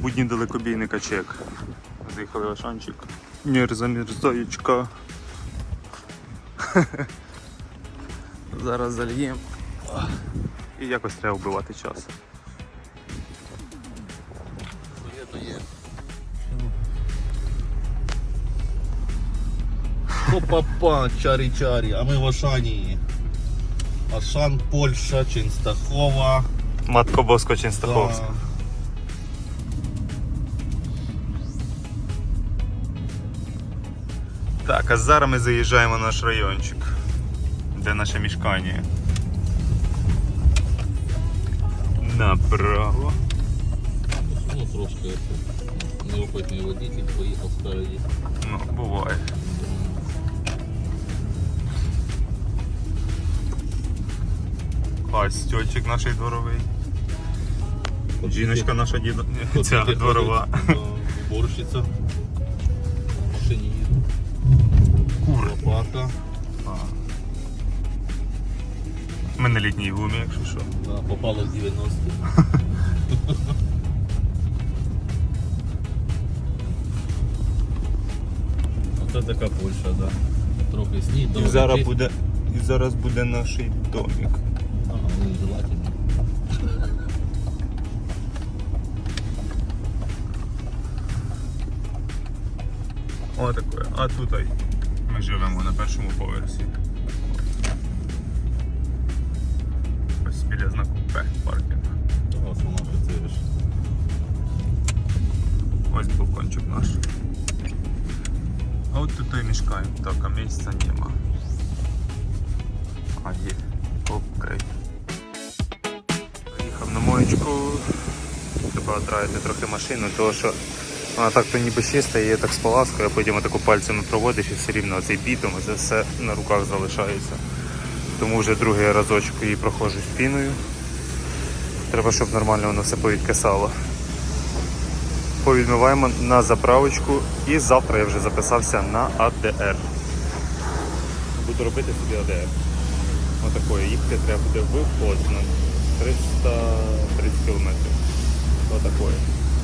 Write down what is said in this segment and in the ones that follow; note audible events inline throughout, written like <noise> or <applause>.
Будні далекобійника чек. Заїхали в Ашанчик. Нірза мірзаєчка. <laughs> Зараз зальємо. І якось треба вбивати час. То є. Опа-па, чарі-чарі, а ми в Ашані. Ашан, Польща, Ченстахова. Матко Боско Ченстаховська. Да. Так, а зараз ми заїжджаємо в наш райончик, де наше мішкання. Направо. Ну, трошки неопитний водитель поїхав спереді. Ну, буває. А стьольчик наш дворовий. Жіночка наша діда... ця дворова. Уборщиця. Лопата. А. Ми на літній гумі, якщо що. Да, попало в 90 <laughs> Оце така Польща, да. Трохи сніг, І зараз буде, і зараз буде наш домик. Ага, вони желательно. О, таке. А тут ай, ми живемо на першому поверсі. Ось біля знаку П паркінг. Ось працюєш. Ось балкончик наш. А от тут і мішкаємо. Так, а місця нема. А є. Окей. Приїхав на моєчку. Треба отравити трохи машину, тому що вона так то ніби чиста, її так споласкує, а потім отаку пальцями проводиш і все рівно цей бітом, це все на руках залишається. Тому вже другий разочок її проходжу з піною. Треба, щоб нормально воно все повідкисало повідмиваємо на заправочку і завтра я вже записався на АДР. Буду робити собі АДР. Отакої. Їхати треба буде в Позnan. 330 км. Отакої.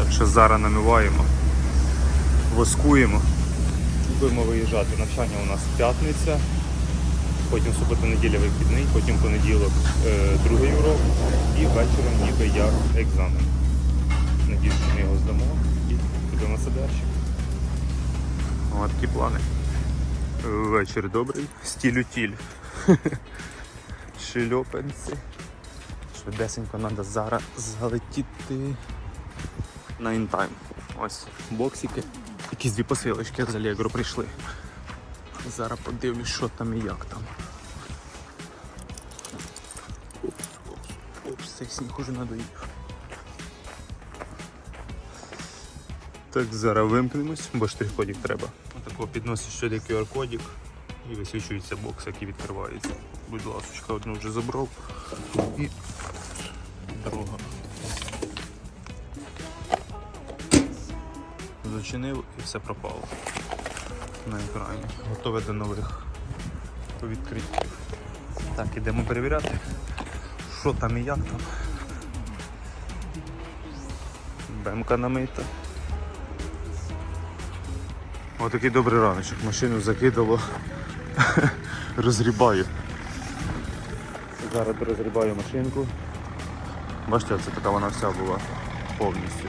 Так що зараз намиваємо, воскуємо будемо виїжджати. Навчання у нас п'ятниця, потім субота-неділя вихідний, потім понеділок е, другий урок і вечором ніби як екзамен. Надіюсь, ми його здамо і підемо на садерчик. Такі плани. Вечір добрий, стілю тіль. <laughs> Шльопанці. Швидесенько треба зараз залетіти на інтайм. Ось боксики. Якісь дві посилочки з Allegro прийшли. Зараз подивлюсь, що там і як там. Опс, опс, опс, цей сніг уже надоїв. Так, зараз вимкнемось, бо штрих-кодик треба. Отако підносиш сюди QR-кодик і висвічується бокс, який відкривається. Будь ласка, одну вже забрав. І друга. Зачинив і все пропало на екрані. Готове до нових відкриттів. Так, ідемо перевіряти, що там і як там. Бемка намита. Отакий добрий раночок. Машину закидало. <laughs> Розгрібаю. Зараз розгрібаю машинку. Бачите, це така вона вся була повністю.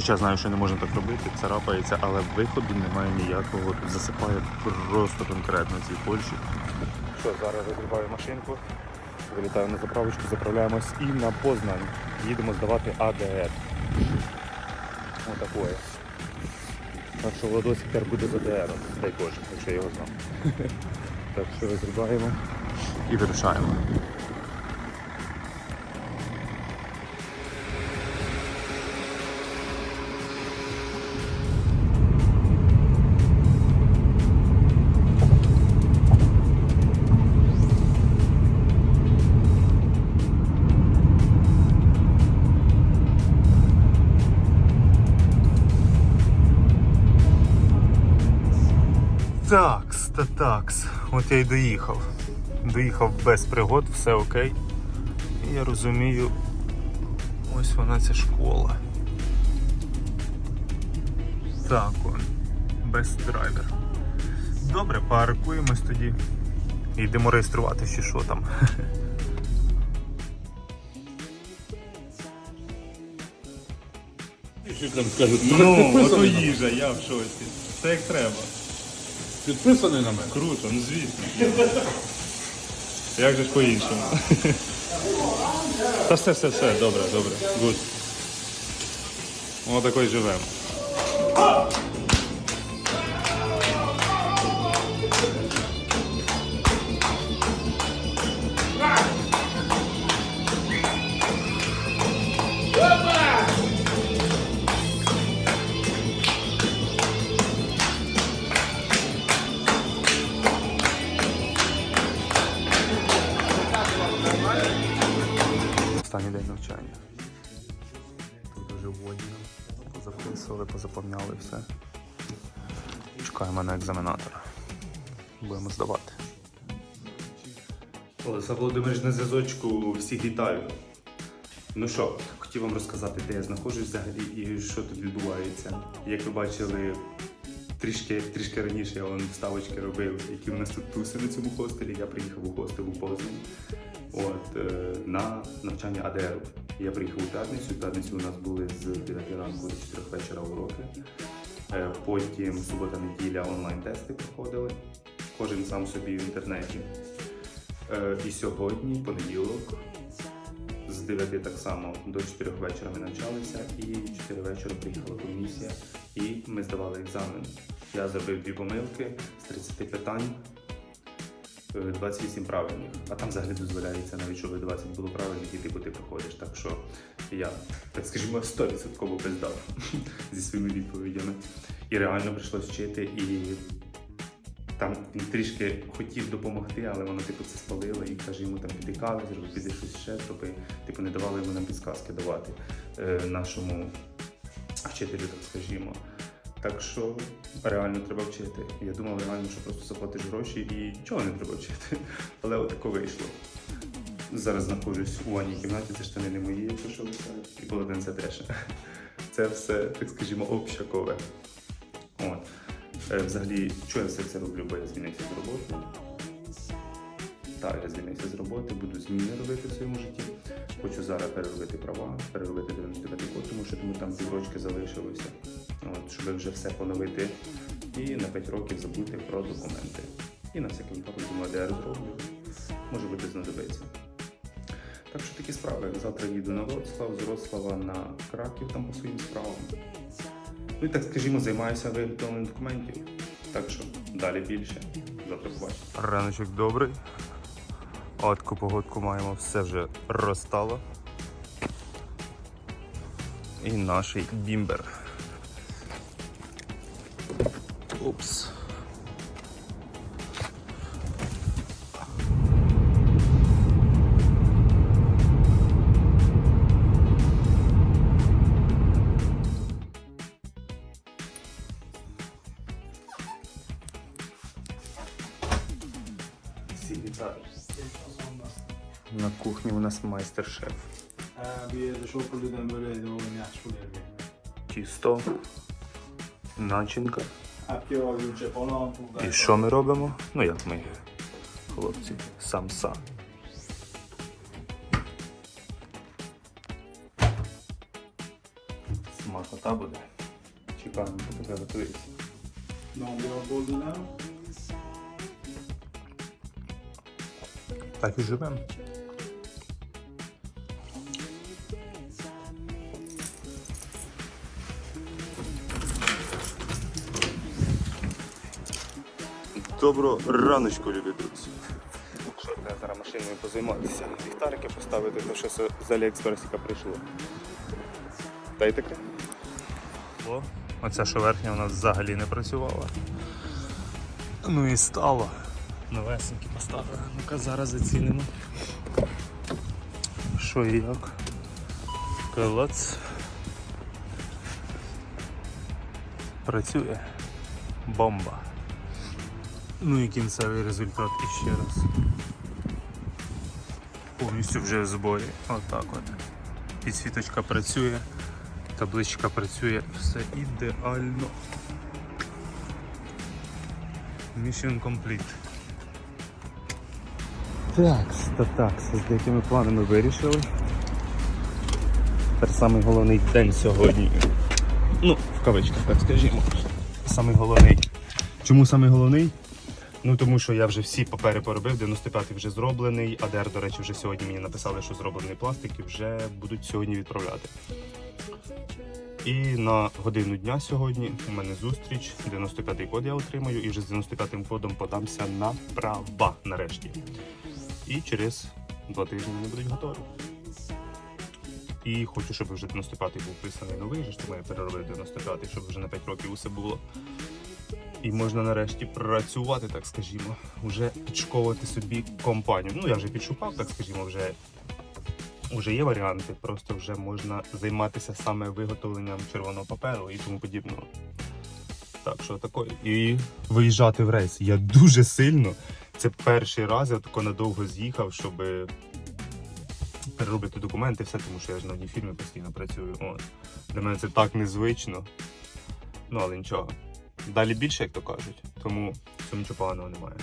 Хоча знаю, що не можна так робити, царапається, але виходу немає ніякого. Тут засипає просто конкретно цій Польщі. Що, зараз розгрібаю машинку, вилітаю на заправочку, заправляємось і на Познань. Їдемо здавати АДР. Отакое. Так що Владос тепер буде за ДР, дай Боже, якщо я його знав. <laughs> Так що розрібаємо і вирушаємо. Такс, та такс. От я й доїхав. Доїхав без пригод, все окей. І я розумію, Ось вона ця школа. Так, он. Без драйвер. Добре, паркуємось тоді. Йдемо реєструвати, чи що там. Що там скажуть? Ну, ото їжа, я в шоці. Все як треба. Підписаний на мене. Круто, ну звісно. Як же ж по-іншому? Та все, все, все, добре, добре. Гуд. Воно такою живемо. Олеся Володимирович на зв'язочку всіх вітаю. Ну що, хотів вам розказати, де я знаходжусь взагалі і що тут відбувається. Як ви бачили, трішки, трішки раніше я вам вставочки робив, які в нас тут туси на цьому хостелі. Я приїхав у хостел у Познані. От, е, на навчання АДР. Я приїхав у п'ятницю. П'ятницю у нас були з 9 ранку до 4 вечора уроки. Е, Потім субота-неділя онлайн-тести проходили. Кожен сам собі в інтернеті. Е, І сьогодні, понеділок, з 9 так само до 4 вечора ми навчалися, і в 4 вечора приїхала комісія, і ми здавали екзамен. Я зробив дві помилки з 30 питань. е, 28 правильних, а там взагалі дозволяється навіть, щоб 20 було правильних, і типу ти проходиш. Так що я, так скажімо, 100% пиздав <laughs> зі своїми відповідями. І реально прийшлось вчити, і там він трішки хотів допомогти, але воно типу це спалило і каже йому там піди кави, зроби, піди щось ще зроби. Типу не давали йому нам підсказки давати е, нашому вчителю, так скажімо. Так що реально треба вчити. Я думав реально, що просто заплатиш гроші і нічого не треба вчити. <laughs> Але отако вийшло. Зараз знаходжусь у ванній кімнаті, це штани не мої, якщо що висять, і полотенце теж. <laughs> Це все, так скажімо, общакове. От. Е, Взагалі, чого я все це роблю, бо я звільнився з роботи. Так, я звільнився з роботи, буду зміни робити в своєму житті. Хочу зараз переробити права, переробити 99 код, тому що тому там піврочки залишилося. От, щоб вже все поновити і на 5 років забути про документи. І на всякий випадок думаю, ДР зроблю. Може бути знадобиться. Так що такі справи. Завтра їду на Вроцлав, з Вроцлава на Краків там по своїм справам. Ну і так скажімо, займаюся виготовленням документів. Так що далі більше. Завтра побачимо. Раночок добрий. Отку погодку маємо, все вже розстало. І наш бімбер. Всі. На кухні у нас майстер-шеф. Hjärtspolering. Тісто, начинка. І що ми робимо? Ну як ми, хлопці, самса. Смакота буде. Чекаємо, поки готується. Так і живемо. Доброго раночку, любі друзі. Що треба зараз машиною позайматися? Ліхтарики поставити, то що з Аліекспресіка прийшло. Та й таке. О, оця що верхня у нас взагалі не працювала. Ну і стало. Новесенькі поставили. Ну-ка зараз зацінимо. Що і як? Клац. Працює. Бомба. Ну і кінцевий результат іще раз. Повністю вже в зборі. Отак от. підсвіточка працює, табличка працює, все ідеально. Mission complete. Так, та так, з деякими планами вирішили. Тепер самий головний день сьогодні. Ну, в кавичках, так скажімо. Самий головний. Чому самий головний? Ну тому що я вже всі папери поробив, 95-й вже зроблений, АДР, до речі, вже сьогодні мені написали, що зроблений пластик і вже будуть сьогодні відправляти. І на годину дня сьогодні у мене зустріч, 95-й код я отримаю, і вже з 95-м кодом подамся на права нарешті. І через два тижні вони будуть готові. І хочу, щоб вже 95-й був писаний новий, же ж тому я переробив 95-й, щоб вже на 5 років усе було. І можна нарешті працювати, так скажімо, вже підшуковувати собі компанію. Ну, я вже підшукав, так скажімо, вже, вже є варіанти, просто вже можна займатися саме виготовленням червоного паперу і тому подібного. Так що такої. І виїжджати в рейс. Я дуже сильно. Це перший раз я тако надовго з'їхав, щоб переробити документи, все, тому що я ж на одній фірмі постійно працюю. От. Для мене це так незвично. Ну, але нічого. Далі більше, як то кажуть, тому в цьому нічого поганого немає.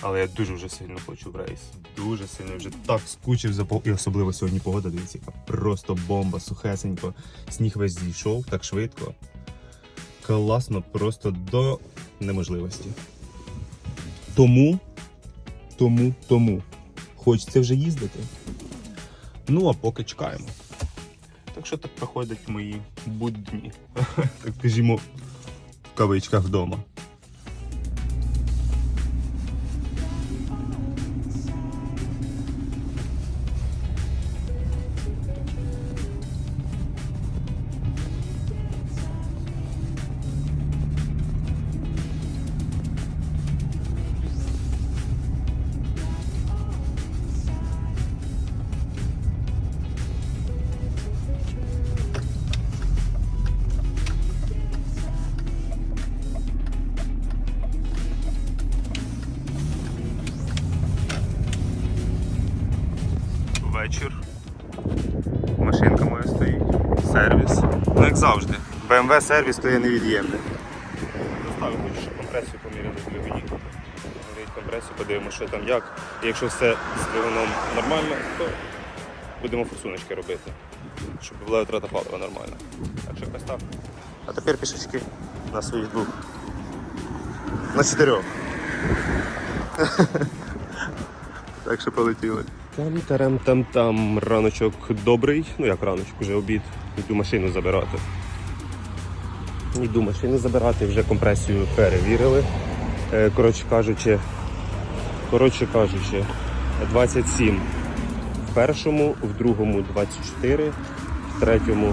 Але я дуже вже сильно хочу в рейс. Дуже сильно вже так скучив за по... І особливо сьогодні погода, дивіться, яка просто бомба, сухесенько. Сніг весь зійшов так швидко. Класно, просто до неможливості. Тому, тому, тому хочеться вже їздити. Ну, а поки чекаємо. Так що так проходять мої будні. Так скажімо, в кавичках вдома. Вечір. Машинка моя стоїть. Сервіс. Ну як завжди. BMW сервіс то є невід'ємне. Доставив хочу, щоб компресію поміряли в двигуні. Поміряють компресію, подивимося, що там як. І якщо все з двигуном нормально, то будемо форсуночки робити. Щоб була витрата палива нормальна. Так що якось так. А тепер пішечки на своїх двох. На чотирьох. <laughs> Так що полетіли. Там тарам там там раночок добрий. Ну як раночок, вже обід. Йду машину забирати. Йду машину забирати, вже компресію перевірили. Е, Коротше кажучи, коротше кажучи, 27 в першому, в другому 24, в третьому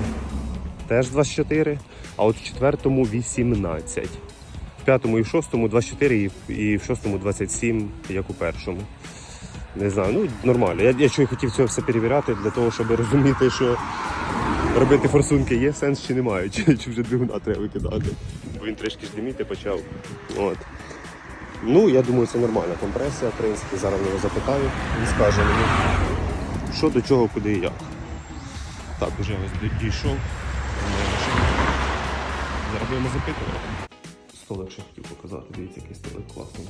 теж 24, а от в четвертому 18. В п'ятому і в шостому 24 і в шостому 27, як у першому. Не знаю, ну нормально. Я, я й хотів це все перевіряти для того, щоб розуміти, що робити форсунки є сенс чи немає, <laughs> чи, чи вже двигуна треба викидати. Бо він трішки ж диміти почав. От. Ну, я думаю, це нормальна компресія, в принципі, зараз його запитаю і скаже мені, що до чого, куди і як. Так, уже ось дійшов. Зараз будемо запитувати. Столик ще хотів показати, дивіться, який столик класний.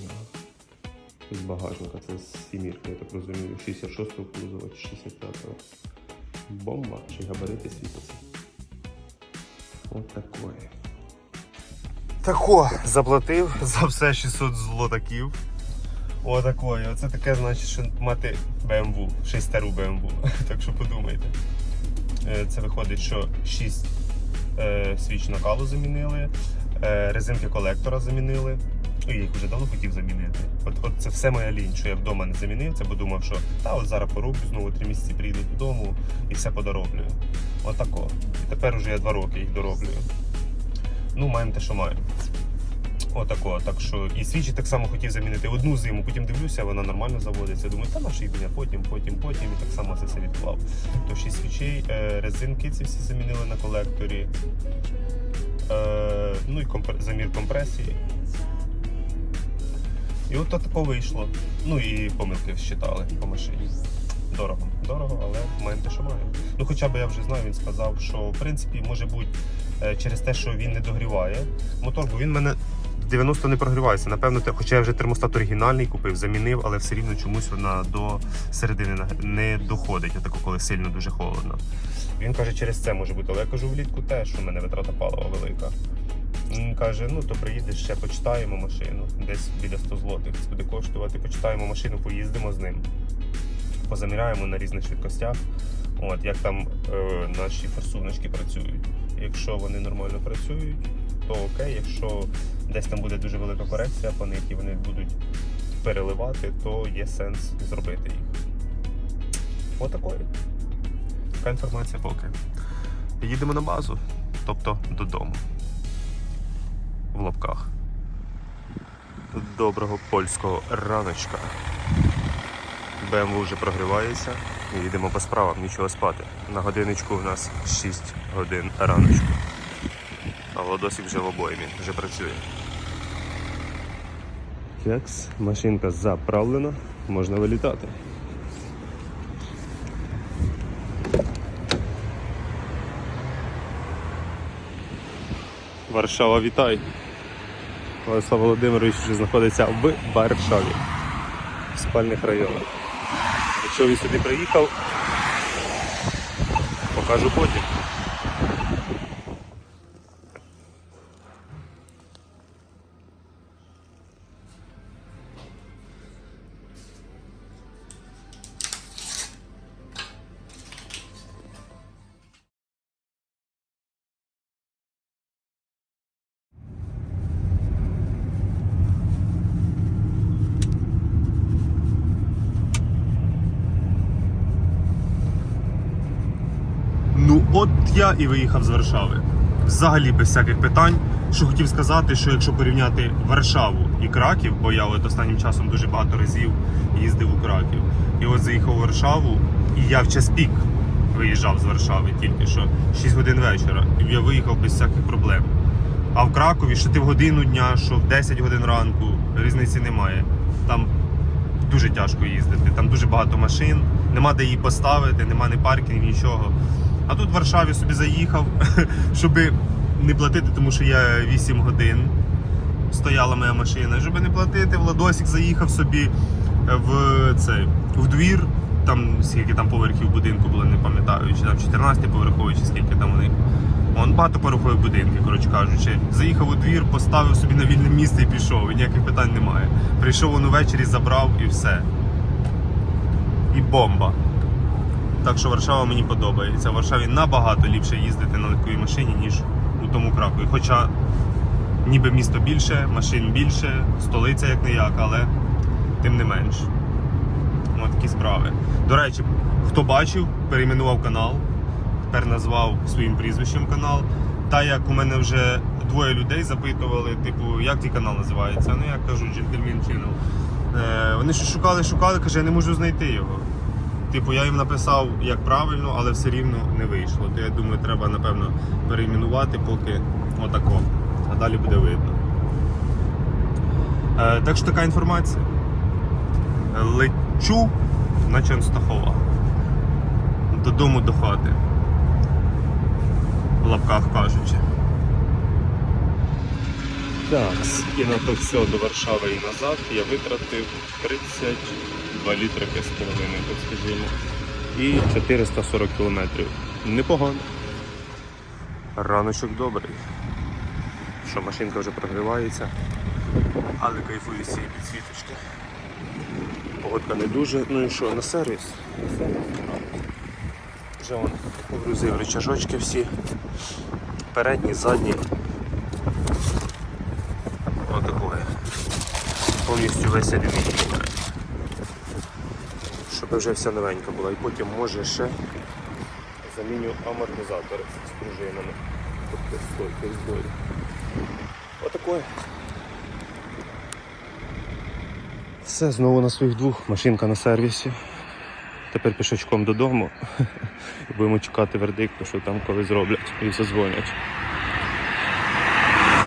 З багажника, це з сімірки, я так розумію, 66-го кузова чи 65-го. Бомба, чи габарити світяться. От такое. Тако, заплатив за все 600 злотаків. Отакої. Оце таке значить, що мати BMW, 6 стару BMW. <laughs> Так що подумайте. Е, Це виходить, що 6 е, свіч накалу замінили, е, резинки колектора замінили. Ну, я їх вже давно хотів замінити. От, от це все моя лінь, що я вдома не замінив це, бо думав, що та от зараз пороблю, знову три місяці прийду додому і все подороблюю. Отако. І тепер уже я два роки їх дороблюю. Ну, маємо те, що маємо. Отако. Так що і свічі так само хотів замінити одну зиму, потім дивлюся, вона нормально заводиться. Думаю, та наша їбня, потім, потім, потім. І так само це все відклав. То 6 свічей, е, резинки ці всі замінили на колекторі. Е, ну і замір компресії. І от тако вийшло. Ну і помилки считали по машині. Дорого. Дорого, але маємо те, що маємо. Ну хоча б я вже знаю, він сказав, що в принципі може бути е, через те, що він не догріває мотор, бо він мене 90 не прогрівається. Напевно, хоча я вже термостат оригінальний купив, замінив, але все рівно чомусь вона до середини не доходить, отако, коли сильно дуже холодно. Він каже, через це може бути. Але я кажу, влітку теж у мене витрата палива велика. Він каже: ну то приїдеш ще почитаємо машину, десь біля 100 злотих це буде коштувати. Почитаємо машину, поїздимо з ним, позаміряємо на різних швидкостях. От як там е, наші форсуночки працюють. Якщо вони нормально працюють, то окей. Якщо десь там буде дуже велика корекція по них і вони будуть переливати, то є сенс зробити їх. Отакої. Така інформація поки. Їдемо на базу, тобто додому. В лапках. Доброго польського раночка. БМВ вже прогрівається. Їдемо по справам, нічого спати. На годиночку у нас 6 годин раночку. А Владосик вже в обоймі, вже працює. Кекс, машинка заправлена, можна вилітати. Варшава, вітай! Владислав Володимирович вже знаходиться в Варшаві, в спальних районах. Якщо він сюди приїхав, покажу потім. От я і виїхав з Варшави. Взагалі без всяких питань. Що хотів сказати, що якщо порівняти Варшаву і Краків, бо я от останнім часом дуже багато разів їздив у Краків, і от заїхав у Варшаву, і я в час пік виїжджав з Варшави тільки що 6 годин вечора, і я виїхав без всяких проблем. А в Кракові, що ти в годину дня, що в 10 годин ранку, різниці немає. Там дуже тяжко їздити, там дуже багато машин, нема де її поставити, нема ні паркінгів, нічого. А тут в Варшаві собі заїхав, <laughs> щоб не платити, тому що я 8 годин стояла моя машина. Щоб не платити, Владосик заїхав собі в цей в двір. Там скільки там поверхів будинку було, не пам'ятаю, чи там 14 поверховий, чи скільки там у них. Он багатоповерхові будинки, коротше кажучи. Заїхав у двір, поставив собі на вільне місце і пішов. І ніяких питань немає. Прийшов он увечері, забрав і все. І бомба. Так що Варшава мені подобається. В Варшаві набагато ліпше їздити на легковій машині, ніж у тому Кракові. Хоча ніби місто більше, машин більше, столиця як не як, але тим не менш. Ось такі справи. До речі, хто бачив, перейменував канал, тепер назвав своїм прізвищем канал. Та як у мене вже двоє людей запитували, типу, як твій канал називається? Ну я кажу, Gentleman Channel. Е, вони щось шукали, шукали, каже, я не можу знайти його. Типу, я їм написав як правильно, але все рівно не вийшло. То я думаю, треба напевно перейменувати, поки отако. А далі буде видно. Е, так що така інформація. Лечу на Ченстахова. Додому до хати. В лапках кажучи. Так, і на то все до Варшави і назад я витратив 32 літри з половиною, так скажімо. І 440 кілометрів. Непогано. Раночок добрий. Що машинка вже прогрівається, але кайфую з цієї підсвіточки. Погодка не дуже. Ну і що, на сервіс? Вже вон погрузив речажочки всі. Передні, задні. Отакое. Повністю весь алюміній. Щоб вже вся новенька була. І потім може ще заміню амортизатори з пружинами. Тобто стойки зборі. Отакое. Все, знову на своїх двох. Машинка на сервісі. Тепер пішочком додому. <laughs> Будемо чекати вердикту, що там коли зроблять і все дзвонять.